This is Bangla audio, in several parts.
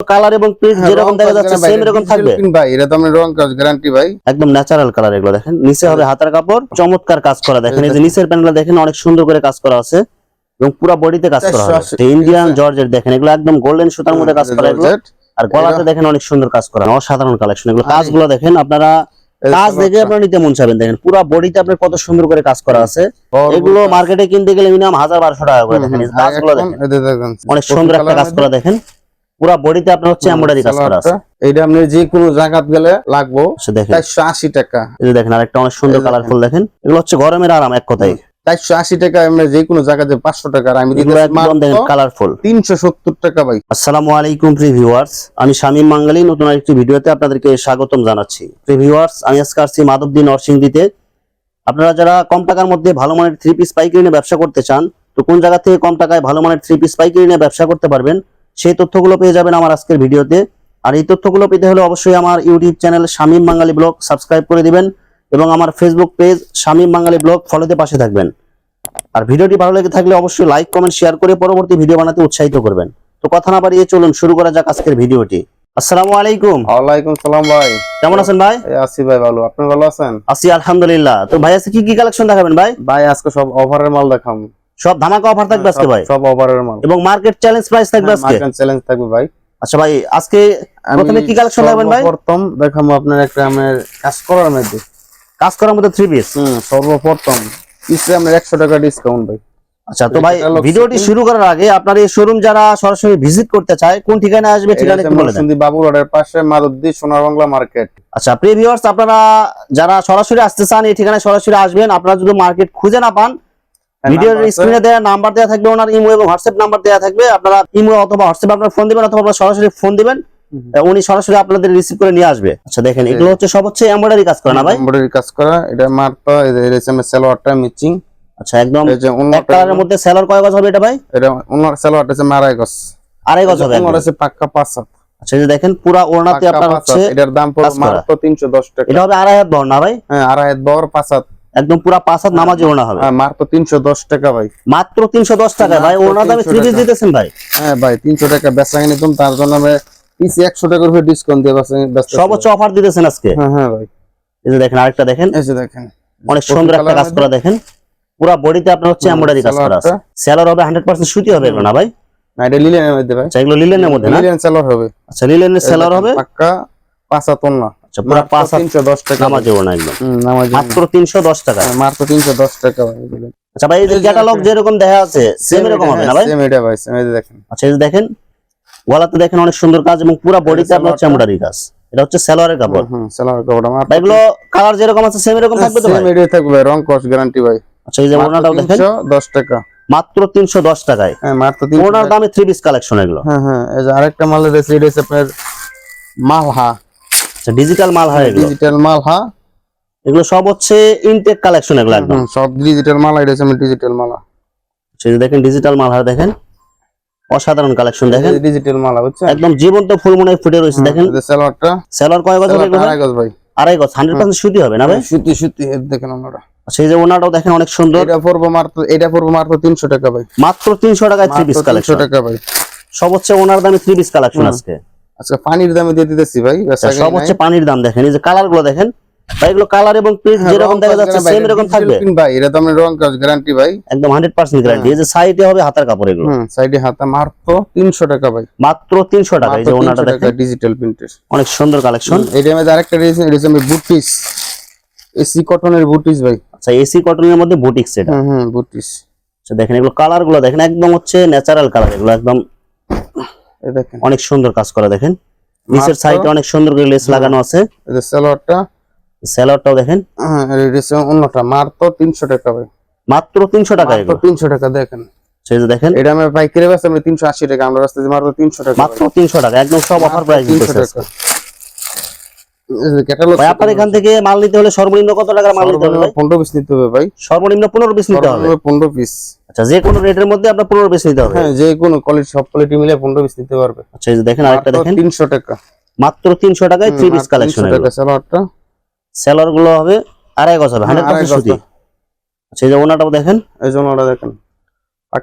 কালার এবং প্রিন্ট হ্যাঁ, যেরকম দেখা যাচ্ছে সেম এরকম থাকবে? ভাই এটা তো আমরা রং কাজ গ্যারান্টি ভাই। একদম ন্যাচারাল কালার এগুলো দেখেন। নিচে হবে হাতার কাপড় চমৎকার কাজ করা দেখেন। এই যে নিচের প্যানেলে দেখেন অনেক সুন্দর করে কাজ করা আছে এবং পুরো বডিতে কাজ করা 480 ইন্ডিয়ান জর্জেট দেখেন এগুলো একদম গোল্ডেন সুতার মধ্যে কাজ করা এগুলো। আর গলাতে দেখেন অনেক সুন্দর কাজ করা অসাধারণ কালেকশন এগুলো। কাজগুলো দেখেন আপনারা কাজ দেখে আপনারা নিতে মন চাবেন দেখেন পুরো বডিতে আপনার কত সুন্দর করে কাজ করা আছে। এগুলো মার্কেটে কিনতে গেলে মিনিমাম হাজার বারোশো টাকা করে দেখেন। কাজগুলো দেখেন। অনেক সুন্দর একটা কাজ করা দেখেন। পুরো বডিতে আপনার হচ্ছে এমব্রয়ডারি কাজ করা আছে। এইটা আপনি যে কোনো জায়গাত গেলে লাগবো। আচ্ছা দেখেন। চারশো আশি টাকা। এই যে দেখেন আরেকটা অনেক সুন্দর কালারফুল দেখেন। এগুলো হচ্ছে গরমের আরাম এক কথায়। চারশো আশি টাকা আমরা যে কোনো জায়গাতে পাঁচশো টাকা আমি কালারফুল তিনশো সত্তর টাকা ভাই। আসসালামু আলাইকুম আমি শামীম মাঙ্গালি নতুন আরেকটি ভিডিওতে আপনাদেরকে স্বাগতম জানাচ্ছি। আমি আজকে আসছি মাধবদী নরসিংদীতে। আপনারা যারা কম টাকার মধ্যে ভালো মানের থ্রি পিস পাইকারি নিয়ে ব্যবসা করতে চান তো কোন জায়গা থেকে কম টাকায় ভালো মানের থ্রি পিস পাইকারি নিয়ে ব্যবসা করতে পারবেন? সেই তথ্যগুলো পেয়ে যাবেন আমার আজকের ভিডিওতে। আর এই তথ্যগুলো পেতে হলে অবশ্যই আমার YouTube channel Shamim Bangali blog subscribe করে দিবেন এবং আমার Facebook page Shamim Bangali blog ফলোতে পাশে থাকবেন। আর ভিডিওটি ভালো লেগে থাকলে অবশ্যই লাইক কমেন্ট শেয়ার করে পরবর্তী ভিডিও বানাতে উৎসাহিত করবেন। তো কথা না বাড়িয়ে চলুন শুরু করা যাক আজকের ভিডিওটি। আসসালামু আলাইকুম। ওয়ালাইকুম সালাম ভাই। কেমন আছেন ভাই? আছি ভাই ভালো। আপনি ভালো আছেন? আছি আলহামদুলিল্লাহ। তো ভাই আজকে কি কি কালেকশন দেখাবেন ভাই? ভাই আজকে সব অফারের মাল দেখাম। সব ধামাকা অফার থাকবে আজকে সব- ভাই? সব অফারের মাল। এবং মার্কেট চ্যালেঞ্জ প্রাইস থাকবে আজকে? মার্কেট চ্যালেঞ্জ থাকবে ভাই। আচ্ছা ভাই আজকে প্রথমে কি কালেকশন দেখাবেন ভাই? সর্বপ্রথম দেখাবো আপনার একটা আমার কাজ করার মধ্যে। কাজ করার মধ্যে থ্রি পিস হুম সর্বপ্রথম। পিসে আপনার একশো টাকা ডিসকাউন্ট ভাই। আচ্ছা তো ভাই ভিডিওটি শুরু করার আগে আপনার এই শোরুম যারা সরাসরি ভিজিট করতে চায় কোন ঠিকানা আসবে ঠিকানা একটু বলে দেন। মরসুন্দি বাবু রোডের পাশে মারুদ্দি সোনার বাংলা মার্কেট আচ্ছা প্রিয় ভিউয়ার্স আপনারা যারা সরাসরি আসতে চান এই ঠিকানায় সরাসরি আসবেন। আপনারা যদি মার্কেট খুঁজে না পান হ্যাঁ, ভিডিওর স্ক্রিনে দেওয়া নাম্বার দেওয়া থাকবে ওনার ইমো এবং হোয়াটসঅ্যাপ নাম্বার দেওয়া থাকবে। আপনারা ইমো অথবা হোয়াটসঅ্যাপ আপনার ফোন দিবেন অথবা আপনারা সরাসরি ফোন দিবেন। উনি সরাসরি আপনাদের রিসিভ করে নিয়ে আসবে। আচ্ছা দেখেন এগুলো হচ্ছে সব হচ্ছে এমব্রয়ডারি কাজ করে না ভাই? এমব্রয়ডারি কাজ করা এটা যে এই যে সালোয়ারটা মিচিং আচ্ছা একদম এই যে এক কালারের মধ্যে সেলার কয় গজ হবে এটা ভাই? এটা অন্য সালোয়ারটা আছে মারাই গছ আড়াই গজ হবে একদম। আছে পাক্কা পাঁচ হাত। আচ্ছা এই যে দেখেন পুরা ওড়নাতে আপনার হচ্ছে এটার দাম পড়বে। মাত্র তিনশো দশ টাকা। এটা হবে আড়াই হাত বহর না ভাই? হ্যাঁ আড়াই হাত বড় পাঁচ হাত। একদম পুরা পাঁচ হাত নামাজি ওড়না হবে। হ্যাঁ মাত্র তিনশো দশ টাকা ভাই। মাত্র তিনশো দশ টাকা। ভাই ওড়না দামে 300 থ্রি পিস দিতেছেন ভাই। হ্যাঁ ভাই তিনশো টাকা বেচা কিনে তুমি তার জন্য আমি পিসে একশো টাকার উপরে ডিসকাউন্ট দিয়ে বেচা সর্বোচ্চ অফার দিতেছেন আজকে? হ্যাঁ হ্যাঁ ভাই। এই যে দেখেন আরেকটা দেখেন। এই যে দেখেন। অনেক সুন্দর একটা কাজ করা দেখেন। পুরা বডিতে আপনার হচ্ছে এমব্রয়ডারি কাজ করা আছে। সেলার হবে হান্ড্রেড পার্সেন্ট সুতি হবে না ভাই? না এটা লিলেনের মধ্যে ভাই। আচ্ছা লিলেনের মধ্যে না? লিলেন সালোয়ার হবে। আচ্ছা লিলেনের সেলার হবে? পাক্কা পাঁচ হাত না আচ্ছা পুরা টাকা। নামাজি একদম। মাত্র তিনশো দশ টাকা। হ্যাঁ, মাত্র টাকা ভাই। আচ্ছা ভাই এই যে ক্যাটালগ দেখেন। যেরকম দেখা আছে সেম এরকম হবে না ভাই? সেম এটা ভাই সেম এটা দেখেন। আচ্ছা এই যে দেখেন গলাতে দেখেন অনেক সুন্দর কাজ এবং পুরা বডিতে আপনার কাজ। এটা হচ্ছে সেলোয়ারের কাপড়। হুম সালোয়ার কাপড় ভাই এগুলো কালার যেরকম আছে সেম এরকম থাকবে তো ভাই? সেম এটাই থাকবে ভাই, রং কস গ্যারান্টি ভাই। আচ্ছা এই যে ওড়নাটাও দেখেন। টাকা। মাত্র তিনশো দশ টাকায়। হ্যাঁ মাত্র তিনশো ওড়নার টাকা। দামে থ্রি পিস কালেকশন এগুলো। হ্যাঁ হ্যাঁ এই যে আরেকটা মালের রেসি এটা হচ্ছে আপনার মালহা। আচ্ছা ডিজিটাল মাল হয় এগুলো? ডিজিটাল মালহা এগুলো সব হচ্ছে ইনটেক কালেকশন এগুলো একদম? সব ডিজিটাল মাল এটা হচ্ছে ডিজিটাল মালা সেই যে দেখেন ডিজিটাল মাল হয় দেখেন। অসাধারণ কালেকশন দেখেন। ডিজিটাল মালা বুঝছেন? একদম জীবন্ত ফুল মনে হয় ফুটে রয়েছে দেখেন। সালোয়ারটা। সেলার কয় গজ? আড়াই গজ ভাই। আড়াই গজ হান্ড্রেড পার্সেন্ট সুতি হবে না ভাই? সুতি সুতি দেখেন আমরা সেই যে ওনাটাও দেখেন অনেক সুন্দর। এটা পড়ব মাত্র এটা পড়ব মাত্র তিনশো টাকা ভাই। মাত্র তিনশো টাকায় থ্রি পিস কালেকশন টাকা ভাই। সব হচ্ছে ওনার দামে থ্রি পিস কালেকশন আজকে। আজকে পানির দামে দিয়ে দিতেছি ভাই আচ্ছা, সব হচ্ছে পানির দাম দেখেন এই যে কালারগুলো দেখেন ভাই এগুলো কালার এবং প্রিন্ট হ্যাঁ, যেরকম দেখা যাচ্ছে সেম এরকম থাকবে। ভাই এটা তো আমি রং কাজ গ্যারান্টি ভাই। একদম হান্ড্রেড পার্সেন্ট গ্যারান্টি এই যে সাইডে হবে হাতার কাপড় এগুলো। হুম সাইডে হাতা মাত্র তিনশো টাকা ভাই। মাত্র তিনশো টাকা এই যে ওনাটা দেখেন। ডিজিটাল প্রিন্টের অনেক সুন্দর কালেকশন এটা মধ্যে আরেকটা রয়েছে এটা হচ্ছে বুটিস এসি কটনের বুটিস ভাই। আচ্ছা এসি কটনের মধ্যে বুটিক্স এটা হুম হুম বুটিস আচ্ছা দেখেন এগুলো কালারগুলো দেখেন একদম হচ্ছে ন্যাচারাল কালার এগুলো একদম দেখেন। অনেক সুন্দর কাজ করা দেখেন। নিচের সাইডে অনেক সুন্দর করে লেস লাগানো আছে। এই যে সালোয়ারটা স্যালাডটাও দেখেন। হ্যাঁ এটা অন্যটা মাত্র তিনশো টাকা ভাই। মাত্র তিনশো টাকা মাত্র এগুলো। তিনশো টাকা দেখেন। সেই যে দেখেন। এটা আমরা পাইকারি বেচা আমরা তিনশো আশি টাকা আমরা রাস্তায় মাত্র তিনশো টাকা মাত্র তিনশো টাকা একদম সব অফার প্রাইস তিনশো টাকা। ক্যাটালগ ভাই আপনার এখান থেকে মাল নিতে হলে সর্বনিম্ন কত টাকার মাল নিতে হবে পনেরো পিস নিতে হবে ভাই। সর্বনিম্ন পনেরো পিস নিতে হবে? পনেরো পিস আচ্ছা যে কোনো রেটের মধ্যে আপনার পনেরো পিস নিতে হবে? হ্যাঁ যে কোনো কোয়ালিটি সব কোয়ালিটি মিলে পনেরো পিস নিতে পারবে। আচ্ছা এই যে দেখেন আরেকটা দেখেন। তিনশো টাকা। মাত্র তিনশো টাকায় থ্রি পিস কালেকশন 300 টাকা সালোয়ারটা সেলারগুলো হবে আড়াই গজ হবে হান্ড্রেড আড়াই পার্সেন্ট সুতি। আচ্ছা এই যে ওনাটাও দেখেন। এই দেখেন।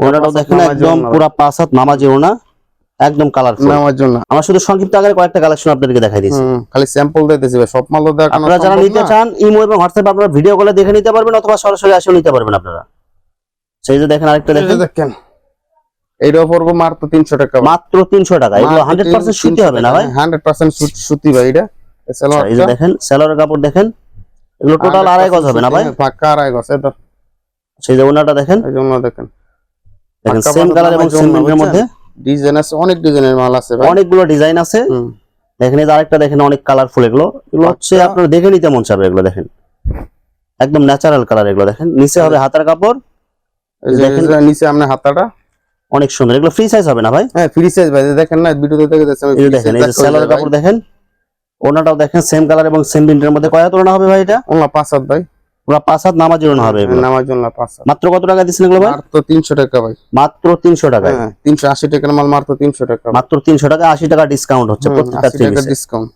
ওনাটাও দেখেন একদম। পুরা পাঁচ হাত নামাজি ওনা। একদম কালারফুল নেওয়ার জন্য। আমার শুধু সংক্ষিপ্ত আকারে কয়েকটা কালেকশন আপনাদেরকে দেখাই দিয়েছি। খালি স্যাম্পল দিতেছি ভাই সব মালও দেখানো আপনারা যারা নিতে চান ইমো এবং হোয়াটসঅ্যাপে আপনারা ভিডিও কলে দেখে নিতে পারবেন অথবা সরাসরি এসেও নিতে পারবেন আপনারা। সেই যে দেখেন আরেকটা দেখেন। দেখেন এইটাও পড়ব মাত্র তিনশো টাকা। মাত্র তিনশো টাকা এগুলো হান্ড্রেড পার্সেন্ট সুতি হবে না ভাই? হান্ড্রেড পার্সেন্ট সুতি ভাই এটা। এই আচ্ছা, এই যে দেখেন সেলোয়ারের কাপড় দেখেন। এগুলো টোটাল আড়াই গজ হবে না ভাই? হ্যাঁ, পাক্কা আড়াই গজ এটা সেই যে ওনাটা দেখেন। এই জন্য দেখেন। দেখেন সেম কালার এবং সেম প্রিন্টের মধ্যে। ডিজাইন আছে অনেক ডিজাইনের মাল আছে ভাই। অনেকগুলো ডিজাইন আছে। দেখেন এই আরেকটা দেখেন অনেক কালারফুল এগুলো। এগুলো হচ্ছে পাক্কা। আপনার দেখে নিতে মন চাবে এগুলো দেখেন। একদম ন্যাচারাল কালার এগুলো দেখেন। নিচে হবে হাতার কাপড়। দেখেন। নিচে আপনার হাতাটা। অনেক সুন্দর। এগুলো ফ্রি সাইজ হবে না ভাই? হ্যাঁ ফ্রি সাইজ ভাই দেখেন না ভিডিওতে দেখে যাচ্ছে যে দেখেন এই যে সেলোয়ার কাপড় দেখেন। ওনাটাও দেখেন সেম কালার এবং সেম প্রিন্টের মধ্যে। কয়া তুলনা হবে ভাই এটা? ওনা পাঁচ হাত ভাই। পুরো পাঁচ হাত নামাজ জোড়ানো হবে নামার জন্য পাঁচ হাত। মাত্র কত টাকা দিচ্ছেন এগুলো ভাই? মাত্র তিনশো টাকা ভাই। মাত্র তিনশো টাকায়। হ্যাঁ তিনশো আশি টাকার মাল মাত্র তিনশো টাকা। মাত্র তিনশো টাকা আশি টাকা ডিসকাউন্ট হচ্ছে প্রত্যেকটা থ্রি পিসে ডিসকাউন্ট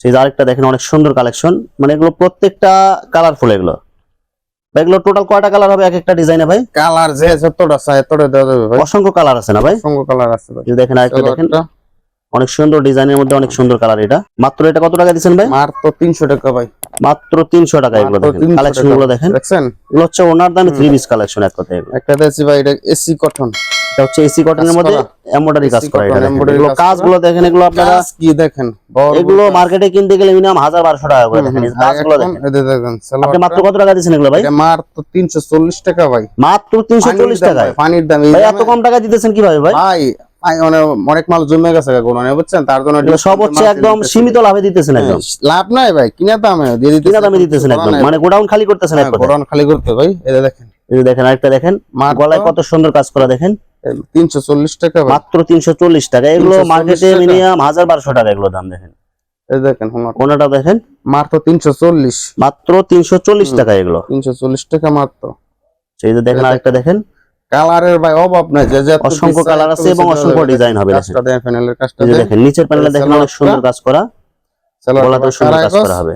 সেই যে আরেকটা দেখেন অনেক সুন্দর কালেকশন মানে এগুলো প্রত্যেকটা কালারফুল এগুলো। এগুলো টোটাল কয়টা কালার হবে এক একটা ডিজাইনে ভাই? কালার যে যতটা চাই এতটা দেওয়া যাবে ভাই। অসংখ্য কালার আছে না ভাই? সঙ্গ কালার আছে ভাই। দেখেন আরেকটা দেখেন। অনেক সুন্দর ডিজাইনের মধ্যে অনেক সুন্দর কালার এটা। মাত্র এটা কত টাকা দিচ্ছেন ভাই? মাত্র তিনশো টাকা ভাই। মাত্র তিনশো টাকা এগুলো দেখেন। 300 কালেকশনগুলো দেখেন। এগুলো হচ্ছে ওনার দামে থ্রি পিস কালেকশন এক এগুলো। একটা দেখছি ভাই এটা এসি কটন এটা হচ্ছে এসি কটনের কাজ মধ্যে এমব্রয়ডারি কাজ করা এটা দেখেন। এগুলো কাজগুলো দেখেন এগুলো আপনারা কি দেখেন? এগুলো মার্কেটে কিনতে গেলে মিনিমাম হাজার বারোশো টাকা করে দেখেন। কাজগুলো দেখেন। আপনি মাত্র কত টাকা এগুলো ভাই? এটা মাত্র টাকা ভাই। মাত্র তিনশো পানির দাম ভাই এত কম টাকা দিতেছেন কীভাবে ভাই? ভাই, অনেক অনেক মাল জমে গেছে গোলানে বুঝছেন? তার জন্য সব হচ্ছে একদম সীমিত লাভে দিতেছেন একদম। হ্যাঁ, লাভ নাই ভাই কিনা দামে? দিয়ে দিতেছি কিনা দামে দিতেছেন একদম। মানে গোডাউন খালি করতেছেন হ্যাঁ, গোডাউন খালি করতে ভাই এটা দেখেন। এই দেখেন আরেকটা দেখেন। মাত্র গলায় কত সুন্দর কাজ করা দেখেন। তিনশো চল্লিশ টাকা মাত্র তিনশো চল্লিশ টাকা। এগুলো মার্কেটে মিনিমাম হাজার বারোশো টাকা এগুলো দাম দেখেন। এই দেখেন কোনটা দেখেন? মাত্র তিনশো চল্লিশ। মাত্র তিনশো চল্লিশ টাকা এগুলো। তিনশো চল্লিশ টাকা মাত্র। সেই যে দেখেন আরেকটা দেখেন। কালারের ভাই অভাব নাই যে যে অসংখ্য colour আছে এবং অসংখ্য design হবে কাজটা প্যানেলের কাজটা দেখেন। নিচের প্যানেলে দেখেন অনেক সুন্দর কাজ করা। সালোয়ারটা সুন্দর কাজ করা হবে।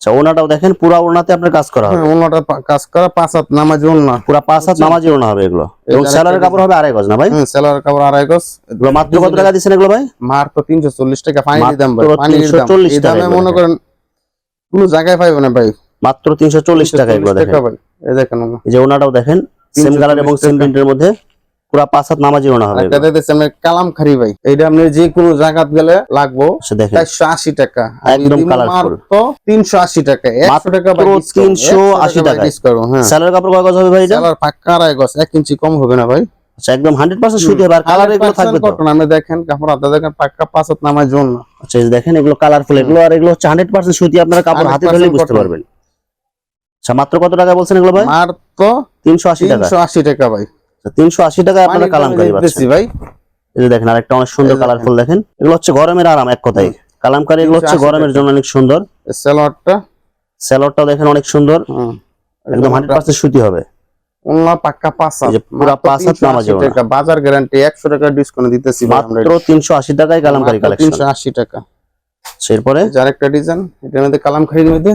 আচ্ছা ওনাটাও দেখেন পুরা ওনাতে আপনার কাজ করা হবে। হ্যাঁ, পা- কাজ করা পাঁচ হাত নামাজ না পুরা পাঁচ হাত নামাজি ওনা হবে এগুলো। এবং স্যালারের কাপড় হবে আড়াই গজ না ভাই? হ্যাঁ সেলার কাপড় আড়াই গজ। এগুলো মাত্র কত টাকা দিচ্ছেন এগুলো ভাই? মাত্র তিনশো চল্লিশ টাকা পানির মাত্র দাম ভাই পানির দাম। এই দামে মনে করেন কোনো জায়গায় পাইবে না ভাই। মাত্র তিনশো চল্লিশ টাকা এগুলো দেখেন। এই দেখেন এই যে ওনাটাও দেখেন সেম কালার এবং সেম প্রিন্টের মধ্যে পুরা পাঁচ হাত নামাজি ওনা হবে। দিতেছে আপনার খারি ভাই। এইটা আপনি যে কোনো জায়গাত গেলে লাগবো। টাকা। একদম। তিনশো আশি টাকা। একশো টাকা মাত্র 380 টাকায়। ডিসকাউন্ট হ্যাঁ। স্যালারের কাপড় কয় গজ হবে ভাই এটা? সেলার পাক্কা আড়াই গজ এক ইঞ্চি কম হবে না ভাই। আচ্ছা একদম হান্ড্রেড পার্সেন্ট সুতি হবে। আর কালার এগুলো থাকবে তো? আপনি দেখেন কাপড় হাতে দেখেন পাক্কা পাঁচ হাত নামার জন্য। আচ্ছা এই দেখেন এগুলো কালারফুল এগুলো আর এগুলো হচ্ছে হান্ড্রেড পার্সেন্ট সুতি। আপনারা কাপড় হাতে 100% বুঝতে পারবেন। আচ্ছা মাত্র কত টাকা বলছেন এগুলো ভাই? মাত্র তিনশো আশি টাকা। তিনশো আশি টাকা ভাই। তিনশো আশি টাকায় আপনারা পানির দামে পাচ্ছেন। ভাই। এই যে দেখেন আরেকটা অনেক সুন্দর কালারফুল দেখেন। এগুলো হচ্ছে গরমের আরাম এক কথায়। কালামকারি এগুলো হচ্ছে গরমের জন্য অনেক সুন্দর। সেলোয়ারটা? স্যালোয়ারটাও দেখেন অনেক সুন্দর। একদম হান্ড্রেড পার্সেন্ট সুতি হবে। অন্য পাক্কা পাঁচ পুরা পাঁচ 380 নামাজে টাকা। বাজার গ্যারান্টি একশো টাকা ডিসকাউন্ট দিতেছি মাত্র তিনশো আশি টাকায় কালামকারি কালেকশন তিনশো আশি টাকা। এরপরে? যার একটা ডিজাইন এটার মধ্যে কালাম খাড়ির মধ্যে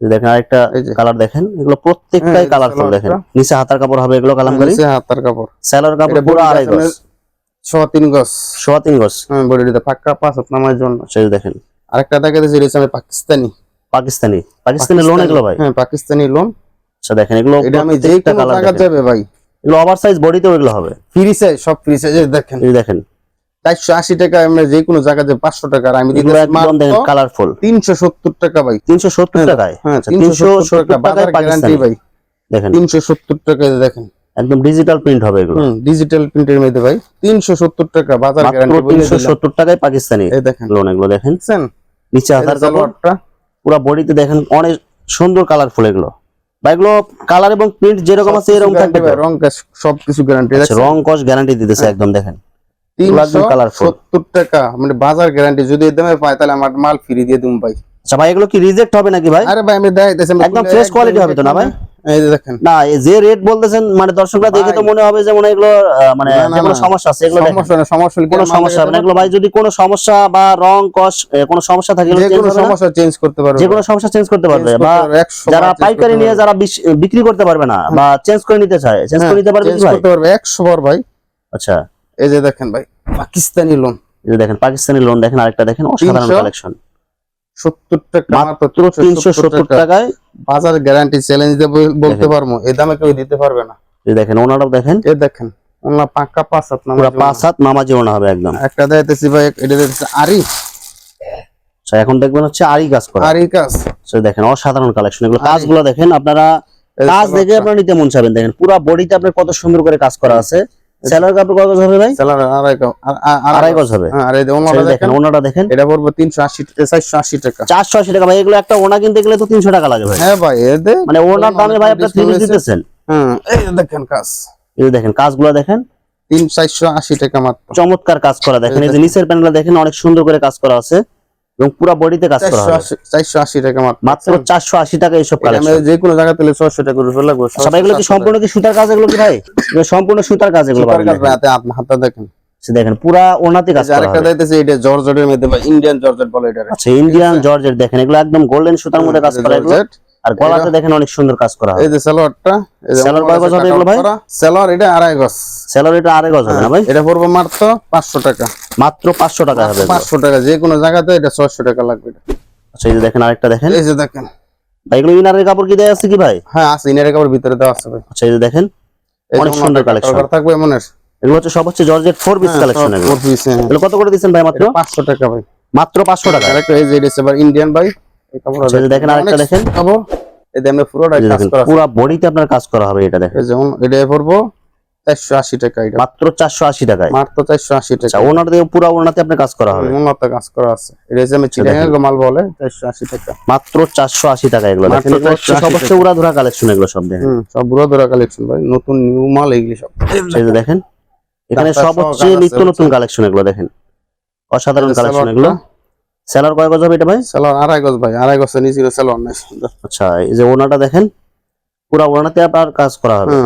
দেখেন আরেকটা কালার দেখেন এগুলো প্রত্যেকটাই কালারফুল দেখেন। নিচে হাতার কাপড় হবে এগুলো কালামকারি নিচে হাতার কাপড়। স্যালোয়ার কাপড় পুরো আড়াই গজ। তিন গজ। সোয়া তিন গজ। হ্যাঁ বডিতে পাক্কা পাঁচ হাত নামার জন্য। সেই দেখেন। আরেকটা দেখা দিয়েছে আমি পাকিস্তানি। পাকিস্তানি। পাকিস্তানি লোন এগুলো ভাই। হ্যাঁ পাকিস্তানি লোন আচ্ছা দেখেন এগুলো এটা আমি যে প্রত্যেকটা কোনো কালার যাবে ভাই। এগুলো ওভার সাইজ বডিতেও এগুলো হবে। ফ্রি সাইজ সব ফ্রি সাইজ দেখেন। এই দেখেন। চারশো আশি টাকা আমরা যে কোনো জায়গা যাবে পাঁচশো টাকা আর আমি কালারফুল তিনশো সত্তর টাকা ভাই। তিনশো সত্তর টাকায়? হ্যাঁ আচ্ছা, তিনশো সত্তর টাকা গ্যারান্টি ভাই। দেখেন। তিনশো সত্তর টাকা দেখেন। একদম ডিজিটাল প্রিন্ট হবে এগুলো। ডিজিটাল প্রিন্টের মধ্যে ভাই। তিনশো সত্তর টাকা বাজার গ্যারান্টি তিনশো সত্তর টাকায় পাকিস্তানি এই দেখেন। লোন এগুলো দেখেন। নিচে কাপড় সালোয়ারটা। পুরো বডিতে দেখেন অনেক সুন্দর কালারফুল এগুলো। বা এগুলো কালার এবং প্রিন্ট যেরকম আছে এরকম থাকবে? রং সবকিছু গ্যারান্টি আচ্ছা, রং কস গ্যারান্টি দিতেছে হ্যাঁ। একদম দেখেন। তিনশো একদম সত্তর টাকা। মানে বাজার গ্যারান্টি যদি দামে পাই তাহলে আমার মাল ফ্রি দিয়ে ভাই। আচ্ছা ভাই এগুলো কি রিজেক্ট হবে নাকি ভাই? আরে ভাই আমি একদম quality হবে তো না ভাই? এই দেখেন। না যে রেট বলতেছেন মানে দর্শকরা দেখে তো মনে হবে যে মনে এগুলো মানে কোনো সমস্যা আছে এগুলো সমস্যা না সমস্যা কোনো সমস্যা হবে না। এগুলো ভাই যদি কোনো সমস্যা বা রং কস কোনো সমস্যা থাকে যে কোনো সমস্যা চেঞ্জ করতে পারবে। যে কোনো সমস্যা চেঞ্জ করতে পারবে বা যারা পাইকারি নিয়ে যারা বিক্রি করতে পারবে না বা চেঞ্জ করে নিতে চায় চেঞ্জ করে নিতে পারবে কি ভাই? করতে পারবে 100 বার ভাই। আচ্ছা। এই যে দেখেন ভাই পাকিস্তানি লোন এই যে দেখেন পাকিস্তানি লোন দেখেন আরেকটা দেখেন অসাধারণ কালেকশন সত্তর টাকা মাত্র তিনশো সত্তর টাকায় বাজার গ্যারান্টি চ্যালেঞ্জ দিয়ে বল- বলতে। পারব এই দামে কেউ দিতে পারবে না। এই দেখেন ওনারাও দেখেন। এ দেখেন ওনার পাক্কা পাঁচ হাত পুরো পাঁচ হাত নামাজি ওনা হবে একদম। একটা দিতেছি ভাই এটা দিতেছি আরি। আচ্ছা, এখন দেখবেন হচ্ছে আরি কাজ করা। আরি কাজ আচ্ছা, দেখেন অসাধারণ কালেকশন এগুলো। কাজগুলো দেখেন আপনারা কাজ দেখে আপনারা নিতে মন চাবেন। দেখেন পুরো বডিতে আপনার কত সুন্দর করে কাজ করা আছে। স্যালার কাপড় কত হবে ভাই? সেলার আড়াই আড়াই গজ হবে। হ্যাঁ ওনাটা দেখেন। ওনাটা দেখেন। এটা পড়বে তিনশো আশি চারশো আশি টাকা। চারশো আশি টাকা ভাই এগুলো একটা ওনা কিনতে গেলে তো তিনশো টাকা লাগে ভাই। হ্যাঁ ভাই এতে মানে ওনার দামে ভাই থ্রি discount দিতেছেন। হ্যাঁ এই দেখেন কাজ। এই দেখেন কাজগুলো দেখেন। তিন চারশো আশি টাকা মাত্র। চমৎকার কাজ করা দেখেন এই যে নিচের প্যানেলটা দেখেন অনেক সুন্দর করে কাজ করা আছে। এবং পুরো বডিতে কাজ করা হবে। টাকা মাত্র। মাত্র চারশো আশি টাকা এইসব এটা কালেকশন আমি যে কোনো জায়গা তেলে ছয়শো টাকা করে লাগবে আচ্ছা ভাই এগুলো কি সম্পূর্ণ কি সুতার কাজ এগুলো কি ভাই? সম্পূর্ণ সুতার কাজ এগুলো দেখেন। রাতে আপনার হাতে দেখেন। আচ্ছা, দেখেন পুরা ওনাতে কাজ এই করা আরেকটা দিতেছে এটা জর্জেটের মধ্যে বা ইন্ডিয়ান জর্জেট বলে এটা আচ্ছা ইন্ডিয়ান জর্জের দেখেন এগুলো একদম গোল্ডেন সুতার মধ্যে কাজ করা এগুলো। আর গলাতে দেখেন অনেক সুন্দর কাজ করা এই যে সালোয়ারটা এই যে সালোয়ার কয় গজ হবে এগুলো ভাই? সালোয়ার এটা আড়াই গজ। এটা আড়াই গজ হবে না ভাই? এটা পড়বে মাত্র পাঁচশো টাকা। মাত্র পাঁচশো টাকা হবে পাঁচশো টাকা যে কোনো জায়গাতে এটা ছয়শো টাকা লাগবে আচ্ছা এই যে দেখেন আরেকটা দেখেন। এই যে দেখেন। ভাই এগুলো ইনারের কাপড় কি দেওয়া আছে কি ভাই? হ্যাঁ আছে ইনারে কাপড় ভিতরে দেওয়া আছে ভাই। আচ্ছা এই যে দেখেন অনেক সুন্দর collection। থাকবে মনের এগুলো হচ্ছে সব হচ্ছে georgette four piece collection four piece এগুলো। কত করে দিচ্ছেন ভাই মাত্র? পাঁচশো টাকা ভাই। মাত্র পাঁচশো টাকা। আরেকটা এই যে এটা আবার ইন্ডিয়ান ভাই। এই কাপড় আচ্ছা, দেখেন আরেকটা দেখেন। কাপড় এই আমরা পুরোটা কাজ করা পুরো বডিতে আপনার কাজ করা হবে এটা দেখেন। যেমন এটা পড়ব চারশো আশি টাকা এটা। মাত্র চারশো আশি টাকায়? মাত্র চারশো আশি টাকা। আচ্ছা ওনার দিয়ে পুরো ওনাতে আপনার কাজ করা হবে? কাজ করা আছে। এটা আমি চিটাগাং মাল বলে চারশো আশি টাকা। মাত্র চারশো আশি টাকা এগুলো। মাত্র দেখেন এগুলো হচ্ছে 480 সব হচ্ছে উড়াধুরা কালেকশন এগুলো সব দেখেন। কালেকশন ভাই। নতুন নিউ মাল সব। এই যে দেখেন এখানে সব হচ্ছে নিত্য নতুন কালেকশন এগুলো দেখেন। অসাধারণ কালেকশন এগুলো। সেলার কয় গজ হবে এটা ভাই? সালোয়ার আড়াই গজ ভাই। আড়াই গজ নিচে নাই। আচ্ছা এই যে ওনাটা দেখেন পুরো ওনাতে আপনার কাজ করা হবে।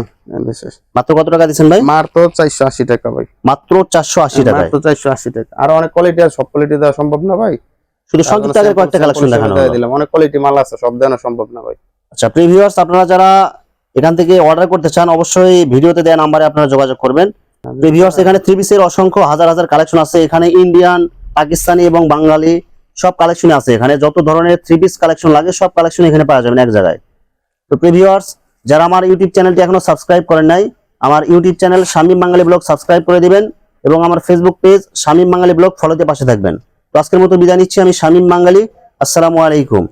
মাত্র কত টাকা দিচ্ছেন ভাই? মাত্র চারশো আশি টাকা ভাই। মাত্র চারশো আশি টাকায়? মাত্র চারশো আশি টাকা। আর অনেক কোয়ালিটি আর সব কোয়ালিটি দেওয়া সম্ভব না ভাই। শুধু সংক্ষিপ্ত আগে কয়েকটা কালেকশন দেখানো দিলাম। অনেক কোয়ালিটি মাল আছে সব দেওয়া সম্ভব না ভাই। আচ্ছা প্রিভিউয়ার্স আপনারা যারা এখান থেকে অর্ডার করতে চান অবশ্যই ভিডিওতে দেওয়া নাম্বারে আপনারা যোগাযোগ করবেন। প্রিভিউয়ার্স এখানে থ্রি পিসের অসংখ্য হাজার হাজার কালেকশন আছে। এখানে ইন্ডিয়ান পাকিস্তানি এবং বাঙালি সব কালেকশন আছে। এখানে যত ধরনের থ্রি পিস কালেকশন লাগে সব কালেকশন এখানে পাওয়া যাবেন এক জায়গায়। তো প্রিভিউয়ার্স যারা আমার ইউটিউব চ্যানেলটি এখনও সাবস্ক্রাইব করেন নাই, আমার YouTube channel Shamim Bangali blog subscribe করে দিবেন এবং আমার Facebook page Shamim Bangali blog ফলোতে পাশে থাকবেন। তো আজকের মতো বিদায় নিচ্ছি, আমি শামীম বাঙালি, আসসালামু আলাইকুম।